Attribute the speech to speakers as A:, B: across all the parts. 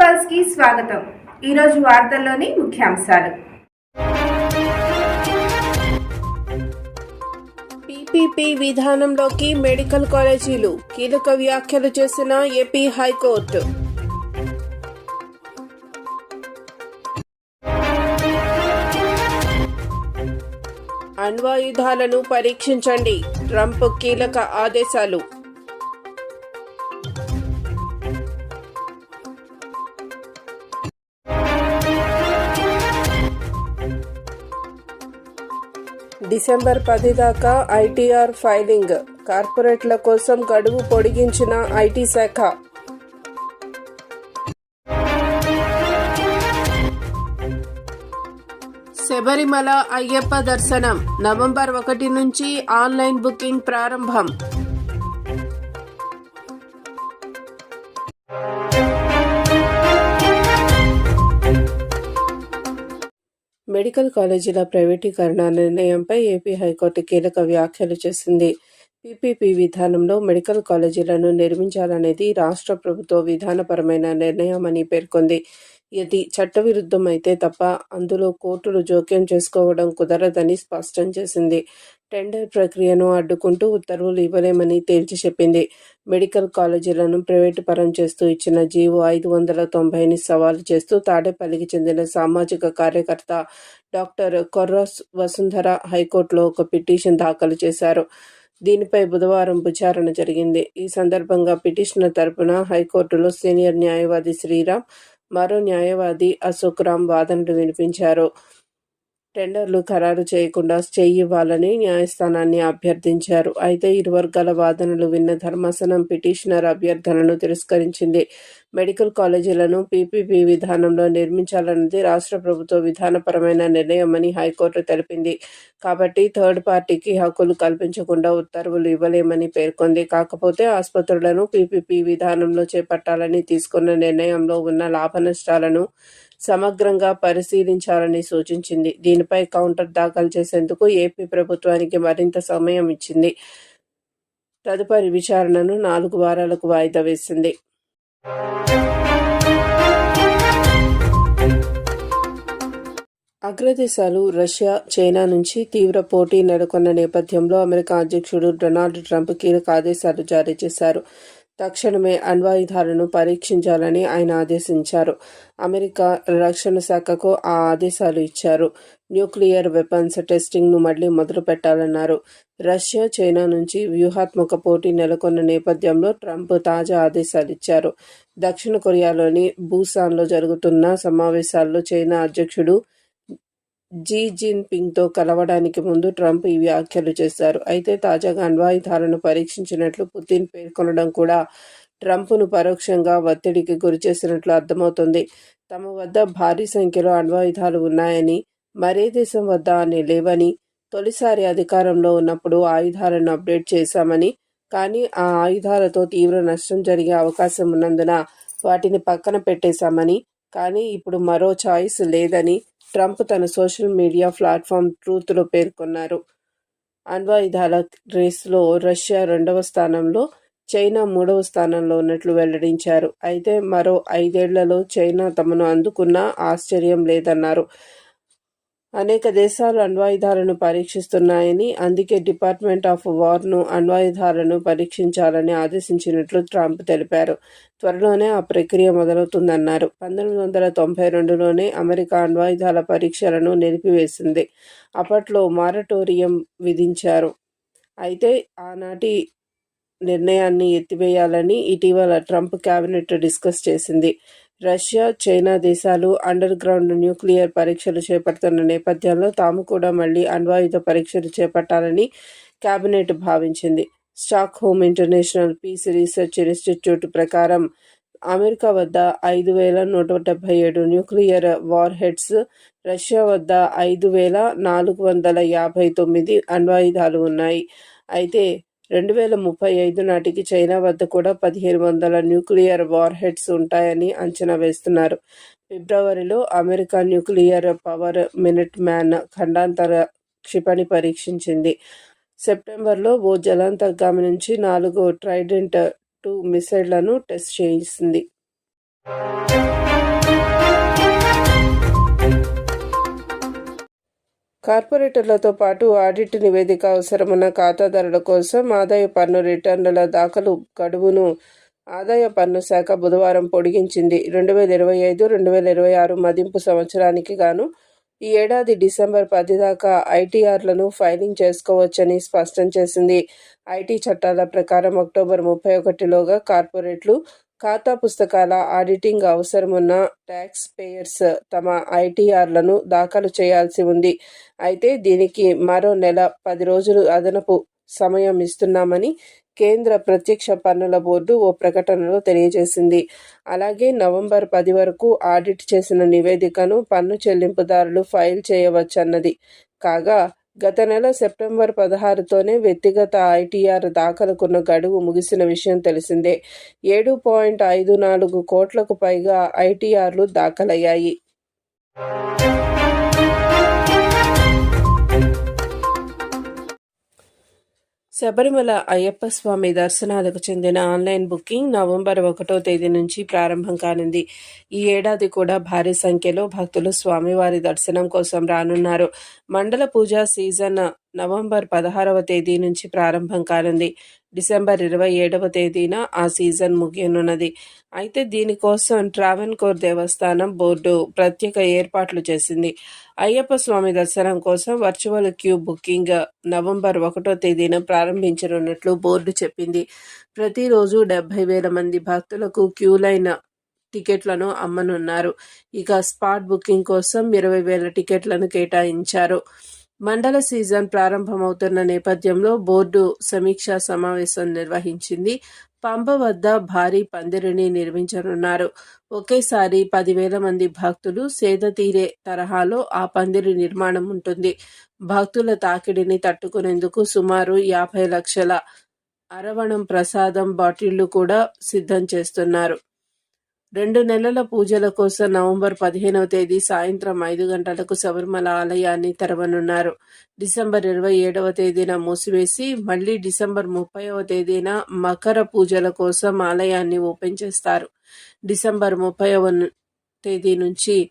A: పల్స్కి స్వాగతం. ఈరోజు వార్తల్లోని ముఖ్యాంశాలు.
B: పీపీపీ విధానంలోకి మెడికల్ కాలేజీలు కీలక వ్యాఖ్యలు చేసిన ఏపీ హైకోర్టు. అణ్వాయుధాలను పరీక్షించండి ట్రంప్ కీలక ఆదేశాలు. డిసెంబర్ పది దాకా ఐటీఆర్ ఫైలింగ్. కార్పొరేట్ల కోసం గడువు పొడిగించిన ఐటీ శాఖ. శబరిమల అయ్యప్ప దర్శనం. నవంబర్ ఒకటి నుంచి ఆన్లైన్ బుకింగ్ ప్రారంభం. మెడికల్ కాలేజీల ప్రైవేటీకరణ నిర్ణయంపై ఏపీ హైకోర్టు కీలక వ్యాఖ్యలు చేసింది. పీపీపీ విధానంలో మెడికల్ కాలేజీలను నిర్మించాలనేది రాష్ట్ర ప్రభుత్వ విధానపరమైన నిర్ణయమని పేర్కొంది. ఇది చట్టవిరుద్ధమైతే తప్ప అందులో కోర్టులు జోక్యం చేసుకోవడం కుదరదని స్పష్టం చేసింది. టెండర్ ప్రక్రియను అడ్డుకుంటూ ఉత్తర్వులు ఇవ్వలేమని తేల్చి చెప్పింది. మెడికల్ కాలేజీలను ప్రైవేటు పరం చేస్తూ ఇచ్చిన జీవో ఐదు వందల తొంభైని సవాలు చేస్తూ తాడేపల్లికి చెందిన సామాజిక కార్యకర్త డాక్టర్ కొర్రస్ వసుంధర హైకోర్టులో ఒక పిటిషన్ దాఖలు చేశారు. దీనిపై బుధవారం విచారణ జరిగింది. ఈ సందర్భంగా పిటిషనర్ తరపున హైకోర్టులో సీనియర్ న్యాయవాది శ్రీరామ్ మరో న్యాయవాది అశోక్ రామ్ వాదనలు వినిపించారు. టెండర్లు ఖరారు చేయకుండా స్టే ఇవ్వాలని న్యాయస్థానాన్ని అభ్యర్థించారు. అయితే ఇరు వర్గాల వాదనలు విన్న ధర్మాసనం పిటిషనర్ అభ్యర్థనను తిరస్కరించింది. మెడికల్ కాలేజీలను పీపీపీ విధానంలో నిర్మించాలన్నది రాష్ట్ర ప్రభుత్వ విధానపరమైన నిర్ణయమని హైకోర్టు తెలిపింది. కాబట్టి థర్డ్ పార్టీకి హక్కులు కల్పించకుండా ఉత్తర్వులు ఇవ్వలేమని పేర్కొంది. కాకపోతే ఆసుపత్రులను పీపీపీ విధానంలో చేపట్టాలని తీసుకున్న నిర్ణయంలో ఉన్న లాభ నష్టాలను సమగ్రంగా పరిశీలించాలని సూచించింది. దీనిపై కౌంటర్ దాఖలు చేసేందుకు ఏపీ ప్రభుత్వానికి మరింత సమయం ఇచ్చింది. తదుపరి విచారణను నాలుగు వారాలకు వాయిదా వేసింది. అగ్రదేశాలు రష్యా చైనా నుంచి తీవ్ర పోటీ నెలకొన్న నేపథ్యంలో అమెరికా అధ్యక్షుడు డొనాల్డ్ ట్రంప్ కీలక ఆదేశాలు జారీ చేశారు. తక్షణమే అణ్వాయుధాలను పరీక్షించాలని ఆయన ఆదేశించారు. అమెరికా రక్షణ శాఖకు ఆ ఆదేశాలు ఇచ్చారు. న్యూక్లియర్ వెపన్స్ టెస్టింగ్ను మళ్ళీ మొదలు పెట్టాలన్నారు. రష్యా చైనా నుంచి వ్యూహాత్మక పోటీ నెలకొన్న నేపథ్యంలో ట్రంప్ తాజా ఆదేశాలు ఇచ్చారు. దక్షిణ కొరియాలోని బూసాన్లో జరుగుతున్న సమావేశాల్లో చైనా అధ్యక్షుడు జీ జిన్పింగ్తో కలవడానికి ముందు ట్రంప్ ఈ వ్యాఖ్యలు చేశారు. అయితే తాజాగా అణ్వాయుధాలను పరీక్షించినట్లు పుతిన్ పేర్కొనడం కూడా ట్రంప్ను పరోక్షంగా ఒత్తిడికి గురిచేసినట్లు అర్థమవుతుంది. తమ వద్ద భారీ సంఖ్యలో అణ్వాయుధాలు ఉన్నాయని మరే దేశం వద్ద అని లేవని తొలిసారి అధికారంలో ఉన్నప్పుడు ఆయుధాలను అప్డేట్ చేశామని కానీ ఆ ఆయుధాలతో తీవ్ర నష్టం జరిగే అవకాశం ఉన్నందున వాటిని పక్కన పెట్టేశామని కానీ ఇప్పుడు మరో చాయిస్ లేదని ట్రంప్ తన సోషల్ మీడియా ప్లాట్ఫామ్ ట్రూత్లో పేర్కొన్నారు. అణ్వాయుధాల రేసులో రష్యా రెండవ స్థానంలో చైనా మూడవ స్థానంలో ఉన్నట్లు వెల్లడించారు. అయితే మరో ఐదేళ్ళలో చైనా తమను అందుకున్న ఆశ్చర్యం లేదన్నారు. అనేక దేశాలు అణ్వాయుధాలను పరీక్షిస్తున్నాయని అందుకే డిపార్ట్మెంట్ ఆఫ్ వార్ను అణ్వాయుధాలను పరీక్షించాలని ఆదేశించినట్లు ట్రంప్ తెలిపారు. త్వరలోనే ఆ ప్రక్రియ మొదలవుతుందన్నారు. పంతొమ్మిది వందల తొంభై రెండులోనే అమెరికా అణ్వాయుధాల పరీక్షలను నిలిపివేసింది. అప్పట్లో మారటోరియం విధించారు. అయితే ఆనాటి నిర్ణయాన్ని ఎత్తివేయాలని ఇటీవల ట్రంప్ కేబినెట్ డిస్కస్ చేసింది. రష్యా చైనా దేశాలు అండర్ గ్రౌండ్ న్యూక్లియర్ పరీక్షలు చేపడుతున్న నేపథ్యంలో తాము కూడా మళ్ళీ అణ్వాయుధ పరీక్షలు చేపట్టాలని కేబినెట్ భావించింది. Stockholm international peace research institute ప్రకారం అమెరికా వద్ద ఐదు వేల నూట డెబ్బై ఏడు న్యూక్లియర్ వార్ హెడ్స్ రష్యా వద్ద ఐదు వేల నాలుగు వందల యాభై తొమ్మిది అణ్వాయుధాలు ఉన్నాయి. అయితే రెండు వేల ముప్పై ఐదు నాటికి చైనా వద్ద కూడా పదిహేను వందల న్యూక్లియర్ వార్ హెడ్స్ ఉంటాయని అంచనా వేస్తున్నారు. ఫిబ్రవరిలో America nuclear power Minuteman ఖండాంతర క్షిపణి పరీక్షించింది. సెప్టెంబర్లో ఓ జలాంతర్గామి నుంచి నాలుగు ట్రైడెంట్ టూ మిసైళ్ళను టెస్ట్ చేసింది కార్పొరేటర్లతో పాటు ఆడిట్ నివేదిక అవసరమున్న ఖాతాదారుల కోసం ఆదాయ పన్ను రిటర్నుల దాఖలు గడువును ఆదాయ పన్ను శాఖ బుధవారం పొడిగించింది. రెండు వేల ఇరవై ఐదు రెండు వేల ఇరవై ఆరు మదింపు సంవత్సరానికి గాను ఈ ఏడాది డిసెంబర్ పది దాకా ఐటీఆర్లను ఫైలింగ్ చేసుకోవచ్చని స్పష్టం చేసింది. ఐటీ చట్టాల ప్రకారం అక్టోబర్ ముప్పై ఒకటిలోగా కార్పొరేట్లు ఖాతా పుస్తకాల ఆడిటింగ్ అవసరమున్న ట్యాక్స్ పేయర్స్ తమ ఐటీఆర్లను దాఖలు చేయాల్సి ఉంది. అయితే దీనికి మరో నెల పది రోజులు అదనపు సమయం ఇస్తున్నామని కేంద్ర ప్రత్యక్ష పన్నుల బోర్డు ఓ ప్రకటనలో తెలియజేసింది. అలాగే నవంబర్ పది వరకు ఆడిట్ చేసిన నివేదికను పన్ను చెల్లింపుదారులు ఫైల్ చేయవచ్చన్నది. కాగా గత నెల సెప్టెంబర్ పదహారుతోనే వ్యక్తిగత ఐటీఆర్ దాఖలుకున్న గడువు ముగిసిన విషయం తెలిసిందే. ఏడు పాయింట్ ఐదు నాలుగు కోట్లకు పైగా ఐటీఆర్లు దాఖలయ్యాయి. శబరిమల అయ్యప్ప స్వామి దర్శనాలకు చెందిన ఆన్లైన్ బుకింగ్ నవంబర్ ఒకటో తేదీ నుంచి ప్రారంభం కానుంది. ఈ ఏడాది కూడా భారీ సంఖ్యలో భక్తులు స్వామివారి దర్శనం కోసం రానున్నారు. మండల పూజ సీజన్ నవంబర్ పదహారవ తేదీ నుంచి ప్రారంభం కానుంది. డిసెంబర్ ఇరవై ఏడవ తేదీన ఆ సీజన్ ముగియనున్నది. అయితే దీనికోసం ట్రావెన్కోర్ దేవస్థానం బోర్డు ప్రత్యేక ఏర్పాట్లు చేసింది. అయ్యప్ప స్వామి దర్శనం కోసం వర్చువల్ క్యూ బుకింగ్ నవంబర్ ఒకటో తేదీన ప్రారంభించనున్నట్లు బోర్డు చెప్పింది. ప్రతిరోజు డెబ్బై వేల మంది భక్తులకు క్యూ లైన్ టికెట్లను అమ్మనున్నారు. ఇక స్పాట్ బుకింగ్ కోసం ఇరవై వేల టికెట్లను కేటాయించారు. మండల సీజన్ ప్రారంభమవుతున్న నేపథ్యంలో బోర్డు సమీక్షా సమావేశం నిర్వహించింది. పంప వద్ద భారీ పందిరిని నిర్మించనున్నారు. ఒకేసారి పదివేల మంది భక్తులు సేద తీరే తరహాలో ఆ పందిరి నిర్మాణం ఉంటుంది. భక్తుల తాకిడిని తట్టుకునేందుకు సుమారు యాభై లక్షల అరవణం ప్రసాదం బాటిళ్ళు కూడా సిద్ధం చేస్తున్నారు. రెండు నెలల పూజల కోసం నవంబర్ పదిహేనవ తేదీ సాయంత్రం ఐదు గంటలకు శబరిమల ఆలయాన్ని తెరవనున్నారు. డిసెంబర్ ఇరవై ఏడవ తేదీన మూసివేసి మళ్ళీ డిసెంబర్ ముప్పైవ తేదీన మకర పూజల కోసం ఆలయాన్ని ఓపెన్ చేస్తారు. డిసెంబర్ ముప్పైవ తేదీ నుంచి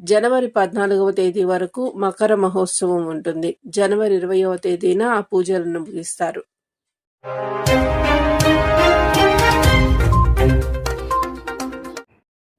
B: జనవరి పద్నాలుగవ తేదీ వరకు మకర మహోత్సవం ఉంటుంది. జనవరి ఇరవయవ తేదీన ఆ పూజలను ముగిస్తారు.